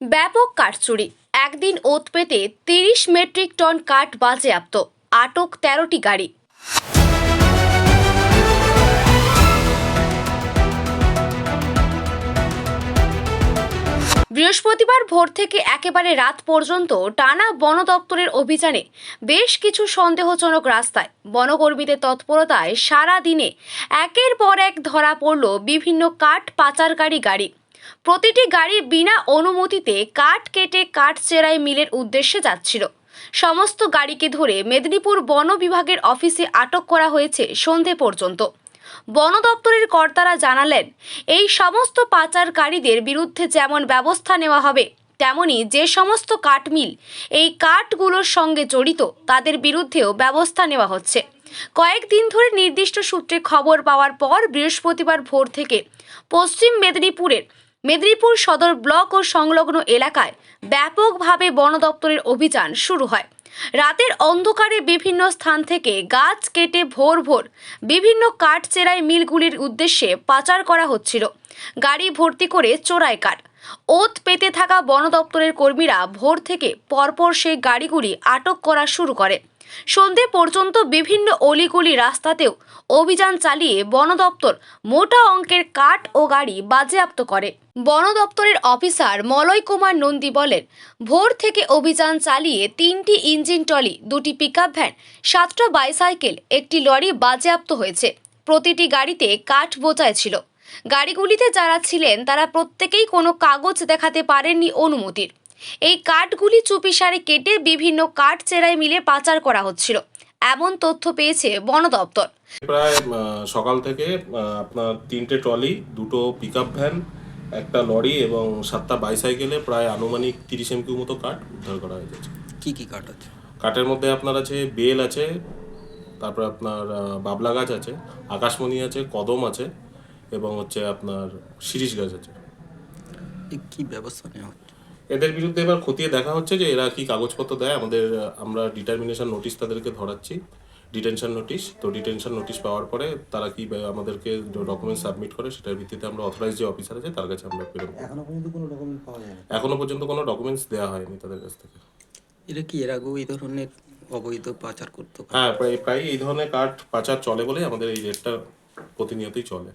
ব্যাপক কাঠচুরি একদিন ওত পেতে তিরিশ মেট্রিক টন কাঠ বাজেয়াপ্ত। আটক তেরোটি গাড়ি। বৃহস্পতিবার ভোর থেকে একেবারে রাত পর্যন্ত টানা বন দপ্তরের অভিযানে বেশ কিছু সন্দেহজনক রাস্তায় বনকর্মীদের তৎপরতায় সারা দিনে একের পর এক ধরা পড়ল বিভিন্ন কাঠ পাচারকারী গাড়ি। প্রতিটি গাড়ি বিনা অনুমতিতে কাঠ কেটে কাঠ চেরাই মিলের উদ্দেশ্যে যাচ্ছিল। সমস্ত গাড়িকে ধরে মেদিনীপুর বন বিভাগের অফিসে আটক করা হয়েছে সন্ধে পর্যন্ত। বন দপ্তরের কর্তারা জানালেন, এই সমস্ত পাচারকারীদের বিরুদ্ধে যেমন ব্যবস্থা নেওয়া হবে, তেমনি যে সমস্ত কাঠমিল এই কাঠগুলোর সঙ্গে জড়িত, তাদের বিরুদ্ধেও ব্যবস্থা নেওয়া হচ্ছে। কয়েকদিন ধরে নির্দিষ্ট সূত্রে খবর পাওয়ার পর বৃহস্পতিবার ভোর থেকে পশ্চিম মেদিনীপুরের মেদিনীপুর সদর ব্লক ও সংলগ্ন এলাকায় ব্যাপকভাবে বন দপ্তরের অভিযান শুরু হয়। রাতের অন্ধকারে বিভিন্ন স্থান থেকে গাছ কেটে ভোর ভোর বিভিন্ন কাঠ চেরাই মিলগুলির উদ্দেশ্যে পাচার করা হচ্ছিল। গাড়ি ভর্তি করে চোরাই কাঠ ওত পেতে থাকা বন দপ্তরের কর্মীরা ভোর থেকে পরপর সেই গাড়িগুলি আটক করা শুরু করে। সন্ধে পর্যন্ত বিভিন্ন অলিগলি রাস্তাতেও অভিযান চালিয়ে বন দপ্তর মোটা অঙ্কের কাঠ ও গাড়ি বাজেয়াপ্ত করে। বন দপ্তরের অফিসার মলয় কুমার নন্দী বলেন, ভোর থেকে অভিযান চালিয়ে তিনটি ইঞ্জিন ট্রলি, দুটি পিকআপ ভ্যান, সাতটা বাইসাইকেল, একটি লরি বাজেয়াপ্ত হয়েছে। প্রতিটি গাড়িতে কাঠ বোঝাই ছিল। গাড়িগুলিতে যারা ছিলেন, তারা প্রত্যেকেই কোনো কাগজ দেখাতে পারেননি অনুমতির। এই কাঠগুলি চুপিসারে কেটে বিভিন্ন কাঠ চেরাই মিলে পাচার করা হচ্ছিল। এমন তথ্য পেয়েছে বন দপ্তর। প্রায় সকাল থেকে আপনার তিনটে ট্রলি দুটো পিকআপ ভ্যান একটা লরি এবং সাতটা বাইসাইকেলে প্রায় আনুমানিক তিরিশ এমকিউ মতো কাঠ উদ্ধার করা হয়েছে। কি কি কাঠ আছে? কাঠের মধ্যে আপনার আছে বেল আছে তারপর আপনার বাবলা গাছ আছে আকাশমণি আছে কদম আছে এবং হচ্ছে আপনার শিরিষ গাছ আছে। কি ব্যবস্থা নেওয়া হচ্ছে? এদের বিরুদ্ধে এবার খতিয়ে দেখা হচ্ছে যে এরা কি কাগজপত্র দেয় আমাদের আমরা ডিটারমিনেশন নোটিশ তাদেরকে ধরাচ্ছি। ডিটেনশন নোটিশ তো ডিটেনশন নোটিশ পাওয়ার পরে তারা কি আমাদেরকে ডকুমেন্ট সাবমিট করে সেটার ভিত্তিতে আমরা অথরাইজ যে অফিসার আছে তার কাছে আমরা প্রেরণ এখনও পর্যন্ত কোনো ডকুমেন্ট পাওয়া যায়নি। এখনও পর্যন্ত কোনো ডকুমেন্টস দেওয়া হয়নি তাদের কাছ থেকে। এরা কি এর আগেও এই ধরনের অবৈধ পাচার করতো? হ্যাঁ প্রায় প্রায় এই ধরনের কাঠ পাচার চলে বলেই আমাদের এই রেটটা প্রতিনিয়তই চলে।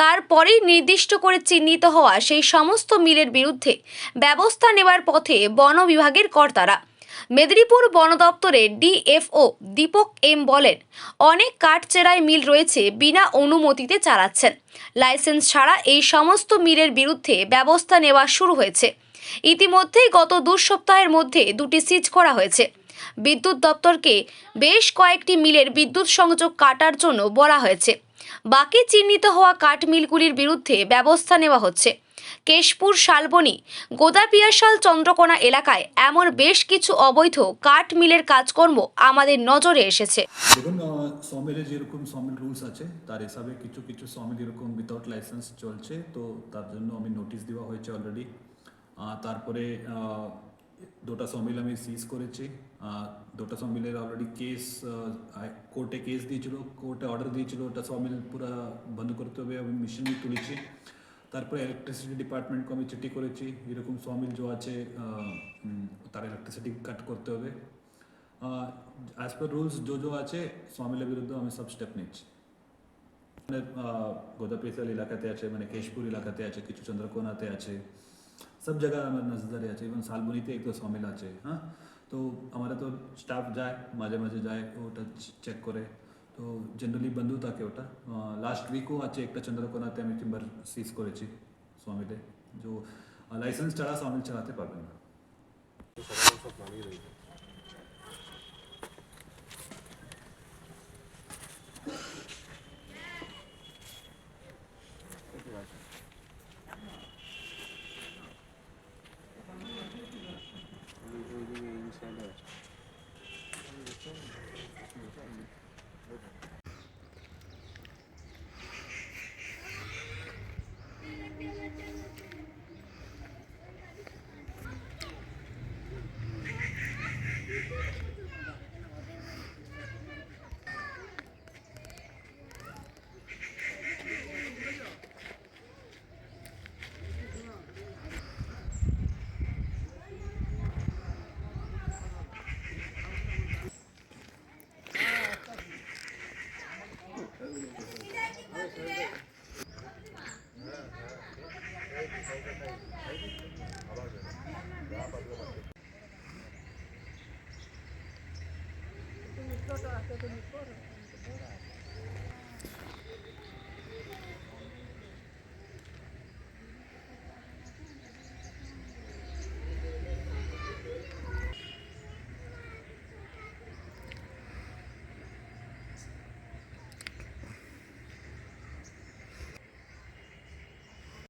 তারপরেই নির্দিষ্ট করে চিহ্নিত হওয়া সেই সমস্ত মিলের বিরুদ্ধে ব্যবস্থা নেওয়ার পথে বন বিভাগের কর্তারা। মেদিনীপুর বন দপ্তরের ডিএফও দীপক এম বলেন, অনেক কাঠ চেরাই মিল রয়েছে বিনা অনুমতিতে চালাচ্ছেন। লাইসেন্স ছাড়া এই সমস্ত মিলের বিরুদ্ধে ব্যবস্থা নেওয়া শুরু হয়েছে। ইতিমধ্যেই গত দু সপ্তাহের মধ্যে দুটি সিজ করা হয়েছে। বিদ্যুৎ দপ্তরকে বেশ কয়েকটি মিলের বিদ্যুৎ সংযোগ কাটার জন্য বলা হয়েছে। বাকি চিহ্নিত হওয়া কাঠ মিলগুলির বিরুদ্ধে ব্যবস্থা নেওয়া হচ্ছে। কেশপুর শালবনী, গোদাপিয়াশাল চন্দ্রকোনা এলাকায় এমন বেশ কিছু অবৈধ কাঠ মিলের কাজকর্ম আমাদের নজরে এসেছে। দেখুন সমিলে যেরকম সমিল রুলস আছে, তার হিসাবে কিছু কিছু সমিল এরকম উইথাউট লাইসেন্স চলছে, তো তার জন্য আমি নোটিশ দেওয়া হয়েছে অলরেডি তারপরে দুটা সমিল আমি সিজ করেছি দুটা সমিলের অলরেডি কেস কোর্টে কেস দিয়েছিল কোর্টে অর্ডার দিয়েছিল ওটা সমিল পুরো বন্ধ করতে হবে আমি মিশন তুলেছি তারপরে ইলেকট্রিসিটি ডিপার্টমেন্টকে আমি চিঠি করেছি এরকম সমিল যে আছে আহ, উম, তার ইলেকট্রিসিটি কাট করতে হবে অ্যাজ পার রুলস जो जो আছে স্বামীলের বিরুদ্ধে আমি সব স্টেপ নিচ্ছি মানে গোদাপেশাল এলাকাতে আছে মানে কেশপুর এলাকাতে আছে কিছু চন্দ্রকোনাতে আছে সব জায়গায় আমার নজরে আছে ইভেন শালবনিতে এক তো সামিল আছে হ্যাঁ তো আমারা তো স্টাফ যায় মাঝে মাঝে যায় ওটা চেক করে তো জেনারেলি বন্ধু থাকে ওটা লাস্ট উইকও আছে একটা চন্দ্রকোনাতে আমি টিম্বার সিজ করেছি স্বামীলে যে লাইসেন্স ছাড়া সামিল চালাতে পারবেন না তো এতদিন পর আমাকে ধরা আছে।